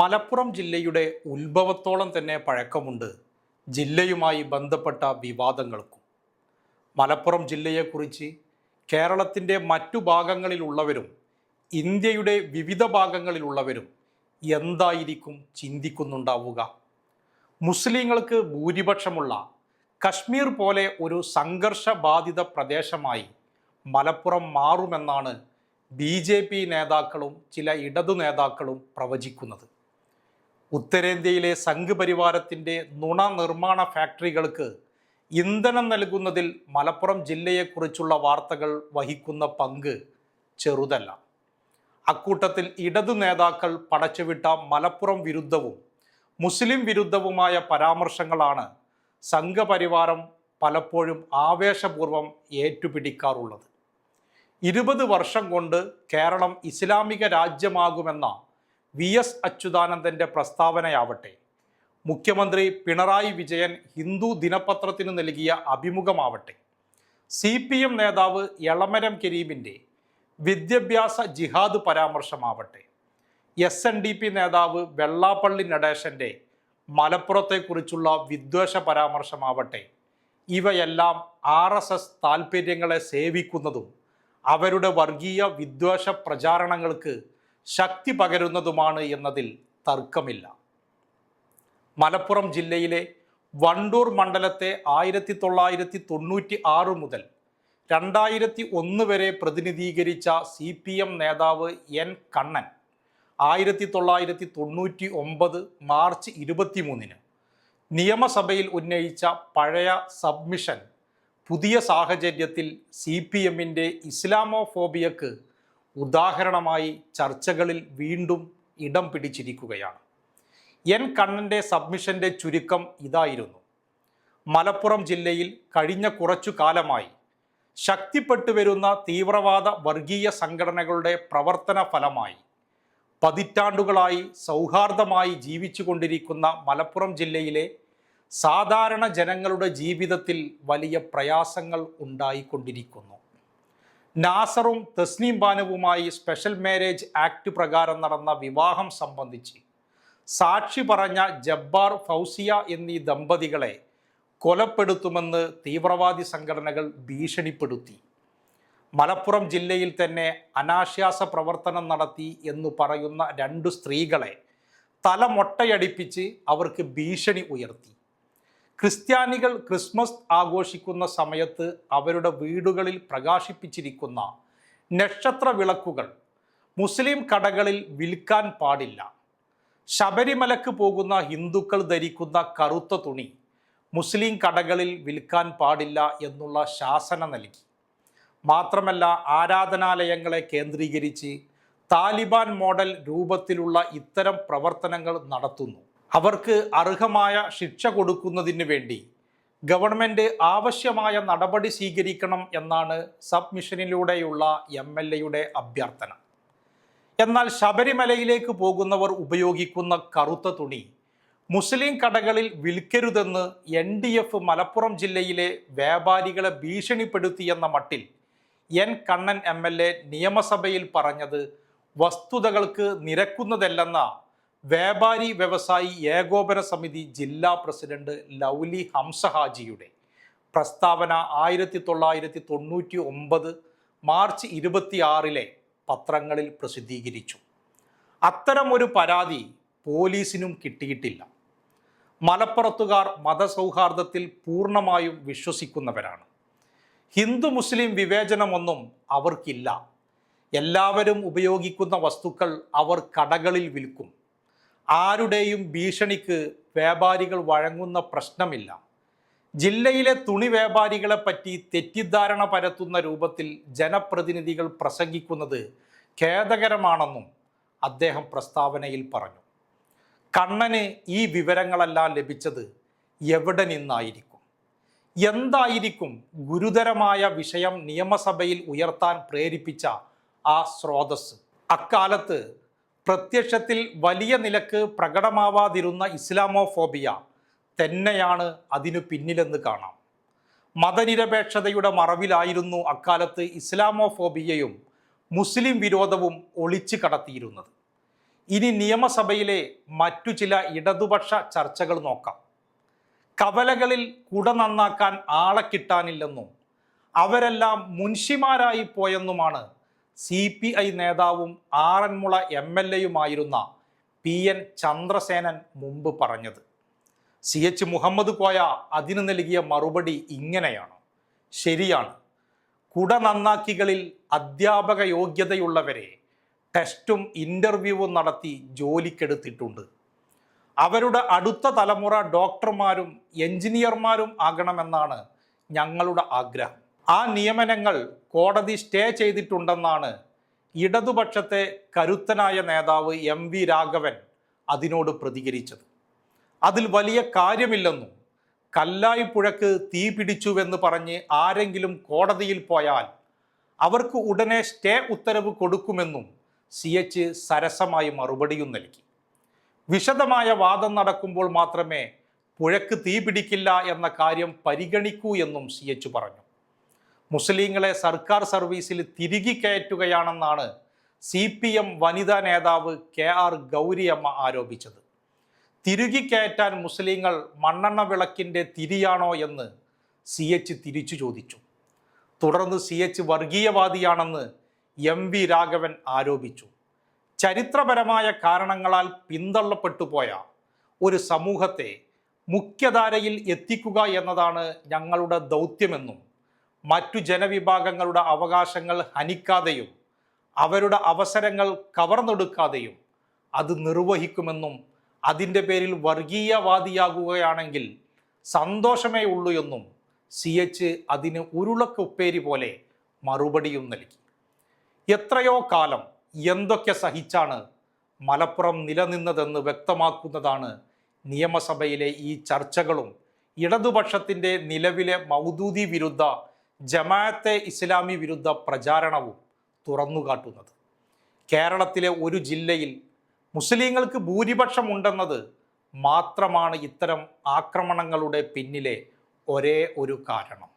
മലപ്പുറം ജില്ലയുടെ ഉത്ഭവത്തോളം തന്നെ പഴക്കമുണ്ട് ജില്ലയുമായി ബന്ധപ്പെട്ട വിവാദങ്ങൾക്കും. മലപ്പുറം ജില്ലയെക്കുറിച്ച് കേരളത്തിന്റെ മറ്റു ഭാഗങ്ങളിലുള്ളവരും ഇന്ത്യയുടെ വിവിധ ഭാഗങ്ങളിലുള്ളവരും എന്തായിരിക്കും ചിന്തിക്കുന്നുണ്ടാവുക? മുസ്ലിങ്ങൾക്ക് ഭൂരിപക്ഷമുള്ള കശ്മീർ പോലെ ഒരു സംഘർഷബാധിത പ്രദേശമായി മലപ്പുറം മാറുമെന്നാണ് ബി ജെ പി നേതാക്കളും ചില ഇടതു നേതാക്കളും പ്രവചിക്കുന്നത്. ഉത്തരേന്ത്യയിലെ സംഘപരിവാരത്തിന്റെ നുണ നിർമ്മാണ ഫാക്ടറികൾക്ക് ഇന്ധനം നൽകുന്നതിൽ മലപ്പുറം ജില്ലയെക്കുറിച്ചുള്ള വാർത്തകൾ വഹിക്കുന്ന പങ്ക് ചെറുതല്ല. അക്കൂട്ടത്തിൽ ഇടതു നേതാക്കൾ പടച്ചുവിട്ട മലപ്പുറം വിരുദ്ധവും മുസ്ലിം വിരുദ്ധവുമായ പരാമർശങ്ങളാണ് സംഘപരിവാരം പലപ്പോഴും ആവേശപൂർവം ഏറ്റുപിടിക്കാറുള്ളത്. ഇരുപത് വർഷം കൊണ്ട് കേരളം ഇസ്ലാമിക രാജ്യമാകുമെന്ന വി എസ് അച്യുതാനന്ദന്റെ പ്രസ്താവനയാവട്ടെ. മുഖ്യമന്ത്രി പിണറായി വിജയൻ ഹിന്ദു ദിനപത്രത്തിന് നൽകിയ അഭിമുഖമാവട്ടെ. സി പി എം നേതാവ് എളമരം കരീമിന്റെ വിദ്യാഭ്യാസ ജിഹാദ് പരാമർശമാവട്ടെ. എസ് എൻ ഡി പി നേതാവ് വെള്ളാപ്പള്ളി നടേശന്റെ മലപ്പുറത്തെക്കുറിച്ചുള്ള വിദ്വേഷ പരാമർശമാവട്ടെ. ഇവയെല്ലാം ആർ എസ് എസ് താൽപ്പര്യങ്ങളെ സേവിക്കുന്നതും അവരുടെ വർഗീയ വിദ്വേഷ പ്രചാരണങ്ങൾക്ക് ശക്തി പകരുന്നതുമാണ് എന്നതിൽ തർക്കമില്ല. മലപ്പുറം ജില്ലയിലെ വണ്ടൂർ മണ്ഡലത്തെ ആയിരത്തി തൊള്ളായിരത്തി തൊണ്ണൂറ്റി ആറ് മുതൽ രണ്ടായിരത്തി ഒന്ന് വരെ പ്രതിനിധീകരിച്ച സി പി എം നേതാവ് എൻ കണ്ണൻ ആയിരത്തി തൊള്ളായിരത്തി തൊണ്ണൂറ്റി ഒമ്പത് മാർച്ച് ഇരുപത്തിമൂന്നിന് നിയമസഭയിൽ ഉന്നയിച്ച പഴയ സബ്മിഷൻ പുതിയ സാഹചര്യത്തിൽ സി പി എമ്മിന്റെ ഇസ്ലാമോഫോബിയക്ക് ഉദാഹരണമായി ചർച്ചകളിൽ വീണ്ടും ഇടം പിടിച്ചിരിക്കുകയാണ്. എൻ കണ്ണന്റെ സബ്മിഷന്റെ ചുരുക്കം ഇതായിരുന്നു. മലപ്പുറം ജില്ലയിൽ കഴിഞ്ഞ കുറച്ചു കാലമായി ശക്തിപ്പെട്ടു വരുന്ന തീവ്രവാദ വർഗീയ സംഘടനകളുടെ പ്രവർത്തന ഫലമായി പതിറ്റാണ്ടുകളായി സൗഹാർദ്ദമായി ജീവിച്ചു കൊണ്ടിരിക്കുന്ന മലപ്പുറം ജില്ലയിലെ സാധാരണ ജനങ്ങളുടെ ജീവിതത്തിൽ വലിയ പ്രയാസങ്ങൾ ഉണ്ടായിക്കൊണ്ടിരിക്കുന്നു. നാസറും തസ്നീം ബാനുവുമായി സ്പെഷ്യൽ മാരേജ് ആക്ട് പ്രകാരം നടന്ന വിവാഹം സംബന്ധിച്ച് സാക്ഷി പറഞ്ഞ ജബ്ബാർ ഫൗസിയ എന്നീ ദമ്പതികളെ കൊലപ്പെടുത്തുമെന്ന് തീവ്രവാദി സംഘടനകൾ ഭീഷണിപ്പെടുത്തി. മലപ്പുറം ജില്ലയിൽ തന്നെ അനാശ്വാസ പ്രവർത്തനം നടത്തി എന്ന് പറയുന്ന രണ്ടു സ്ത്രീകളെ തലമൊട്ടയടിപ്പിച്ച് അവർക്ക് ഭീഷണി ഉയർത്തി. ക്രിസ്ത്യാനികൾ ക്രിസ്മസ് ആഘോഷിക്കുന്ന സമയത്ത് അവരുടെ വീടുകളിൽ പ്രകാശിപ്പിച്ചിരിക്കുന്ന നക്ഷത്ര വിളക്കുകൾ മുസ്ലിം കടകളിൽ വിൽക്കാൻ പാടില്ല. ശബരിമലക്ക് പോകുന്ന ഹിന്ദുക്കൾ ധരിക്കുന്ന കറുത്ത തുണി മുസ്ലിം കടകളിൽ വിൽക്കാൻ പാടില്ല എന്നുള്ള ശാസന നൽകി. മാത്രമല്ല ആരാധനാലയങ്ങളെ കേന്ദ്രീകരിച്ച് താലിബാൻ മോഡൽ രൂപത്തിലുള്ള ഇത്തരം പ്രവർത്തനങ്ങൾ നടത്തുന്നു. അവർക്ക് അർഹമായ ശിക്ഷ കൊടുക്കുന്നതിന് വേണ്ടി ഗവൺമെന്റ് ആവശ്യമായ നടപടി സ്വീകരിക്കണം എന്നാണ് സബ്മിഷനിലൂടെയുള്ള എം എൽ എയുടെ അഭ്യർത്ഥന. എന്നാൽ ശബരിമലയിലേക്ക് പോകുന്നവർ ഉപയോഗിക്കുന്ന കറുത്ത തുണി മുസ്ലിം കടകളിൽ വിൽക്കരുതെന്ന് എൻ ഡി എഫ് മലപ്പുറം ജില്ലയിലെ വ്യാപാരികളെ ഭീഷണിപ്പെടുത്തിയെന്ന മട്ടിൽ N Kannan M L A നിയമസഭയിൽ പറഞ്ഞത് വസ്തുതകൾക്ക് നിരക്കുന്നതല്ലെന്ന വ്യാപാരി വ്യവസായി ഏകോപന സമിതി ജില്ലാ പ്രസിഡന്റ് ലൗലി ഹംസഹാജിയുടെ പ്രസ്താവന ആയിരത്തി തൊള്ളായിരത്തി തൊണ്ണൂറ്റി ഒമ്പത് മാർച്ച് ഇരുപത്തിയാറിലെ പത്രങ്ങളിൽ പ്രസിദ്ധീകരിച്ചു. അത്തരമൊരു പരാതി പോലീസിനും കിട്ടിയിട്ടില്ല. മലപ്പുറത്തുകാർ മതസൗഹാർദ്ദത്തിൽ പൂർണമായും വിശ്വസിക്കുന്നവരാണ്. ഹിന്ദു മുസ്ലിം വിവേചനമൊന്നും അവർക്കില്ല. എല്ലാവരും ഉപയോഗിക്കുന്ന വസ്തുക്കൾ അവർ കടകളിൽ വിൽക്കും. ആരുടെയും ഭീഷണിക്ക് വ്യാപാരികൾ വഴങ്ങുന്ന പ്രശ്നമില്ല. ജില്ലയിലെ തുണി വ്യാപാരികളെ പറ്റി തെറ്റിദ്ധാരണ പരത്തുന്ന രൂപത്തിൽ ജനപ്രതിനിധികൾ പ്രസംഗിക്കുന്നത് ഖേദകരമാണെന്നും അദ്ദേഹം പ്രസ്താവനയിൽ പറഞ്ഞു. കണ്ണന് ഈ വിവരങ്ങളെല്ലാം ലഭിച്ചത് എവിടെ നിന്നായിരിക്കും? എന്തായിരിക്കും ഗുരുതരമായ വിഷയം നിയമസഭയിൽ ഉയർത്താൻ പ്രേരിപ്പിച്ച ആ സ്രോതസ് അക്കാലത്ത് പ്രത്യക്ഷത്തിൽ വലിയ നിലയ്ക്ക് പ്രകടമാവാതിരുന്ന ഇസ്ലാമോഫോബിയ തന്നെയാണ് അതിനു പിന്നിലെന്ന് കാണാം. മതനിരപേക്ഷതയുടെ മറവിലായിരുന്നു അക്കാലത്ത് ഇസ്ലാമോഫോബിയയും മുസ്ലിം വിരോധവും ഒളിച്ചു കടത്തിയിരുന്നത്. ഇനി നിയമസഭയിലെ മറ്റു ചില ഇടതുപക്ഷ ചർച്ചകൾ നോക്കാം. കവലകളിൽ കുട നന്നാക്കാൻ ആളെ കിട്ടാനില്ലെന്നും അവരെല്ലാം മുൻഷിമാരായി പോയെന്നുമാണ് സി പി ഐ നേതാവും ആറന്മുള എം എൽ എയുമായിരുന്ന പി എൻ ചന്ദ്രസേനൻ മുമ്പ് പറഞ്ഞത്. സി എച്ച് മുഹമ്മദ് കോയ അതിന് നൽകിയ മറുപടി ഇങ്ങനെയാണ്. ശരിയാണ്. കുട നന്നാക്കികളിൽ അധ്യാപക യോഗ്യതയുള്ളവരെ ടെസ്റ്റും ഇന്റർവ്യൂവും നടത്തി ജോലിക്കെടുത്തിട്ടുണ്ട്. അവരുടെ അടുത്ത തലമുറ ഡോക്ടർമാരും എഞ്ചിനീയർമാരും ആകണമെന്നാണ് ഞങ്ങളുടെ ആഗ്രഹം. ആ നിയമനങ്ങൾ കോടതി സ്റ്റേ ചെയ്തിട്ടുണ്ടെന്നാണ് ഇടതുപക്ഷത്തെ കരുത്തനായ നേതാവ് എം വി രാഘവൻ അതിനോട് പ്രതികരിച്ചത്. അതിൽ വലിയ കാര്യമില്ലെന്നും കല്ലായി പുഴക്ക് തീ പിടിച്ചുവെന്ന് പറഞ്ഞ് ആരെങ്കിലും കോടതിയിൽ പോയാൽ അവർക്ക് ഉടനെ സ്റ്റേ ഉത്തരവ് കൊടുക്കുമെന്നും സി എച്ച് സരസമായി മറുപടിയും നൽകി. വിശദമായ വാദം നടക്കുമ്പോൾ മാത്രമേ പുഴക്ക് തീ പിടിക്കില്ല എന്ന കാര്യം പരിഗണിക്കൂ എന്നും സി എച്ച് പറഞ്ഞു. മുസ്ലിങ്ങളെ സർക്കാർ സർവീസിൽ തിരികെ കയറ്റുകയാണെന്നാണ് സി പി എം വനിതാ നേതാവ് കെ ആർ ഗൗരിയമ്മ ആരോപിച്ചത്. തിരുകി കയറ്റാൻ മുസ്ലിങ്ങൾ മണ്ണെണ്ണ വിളക്കിന്റെ തിരിയാണോ എന്ന് സി എച്ച് തിരിച്ചു ചോദിച്ചു. തുടർന്ന് സി എച്ച് വർഗീയവാദിയാണെന്ന് എം വി രാഘവൻ ആരോപിച്ചു. ചരിത്രപരമായ കാരണങ്ങളാൽ പിന്തള്ളപ്പെട്ടുപോയ ഒരു സമൂഹത്തെ മുഖ്യധാരയിൽ എത്തിക്കുക എന്നതാണ് ഞങ്ങളുടെ ദൗത്യമെന്നും മറ്റു ജനവിഭാഗങ്ങളുടെ അവകാശങ്ങൾ ഹനിക്കാതെയും അവരുടെ അവസരങ്ങൾ കവർന്നെടുക്കാതെയും അത് നിർവഹിക്കുമെന്നും അതിന്റെ പേരിൽ വർഗീയവാദിയാകുകയാണെങ്കിൽ സന്തോഷമേ ഉള്ളൂ എന്നും സി എച്ച് അതിന് ഉരുളക്കുപ്പേരി പോലെ മറുപടിയും നൽകി. എത്രയോ കാലം എന്തൊക്കെ സഹിച്ചാണ് മലപ്പുറം നിലനിന്നതെന്ന് വ്യക്തമാക്കുന്നതാണ് നിയമസഭയിലെ ഈ ചർച്ചകളും ഇടതുപക്ഷത്തിന്റെ നിലവിലെ മൗദൂദി വിരുദ്ധ ജമാഅത്തെ ഇസ്ലാമി വിരുദ്ധ പ്രചാരണവും തുറന്നുകാട്ടുന്നത് കേരളത്തിലെ ഒരു ജില്ലയിൽ മുസ്ലിങ്ങൾക്ക് ഭൂരിപക്ഷം ഉണ്ടെന്നത് മാത്രമാണ് ഇത്തരം ആക്രമണങ്ങളുടെ പിന്നിലെ ഒരേ ഒരു കാരണം.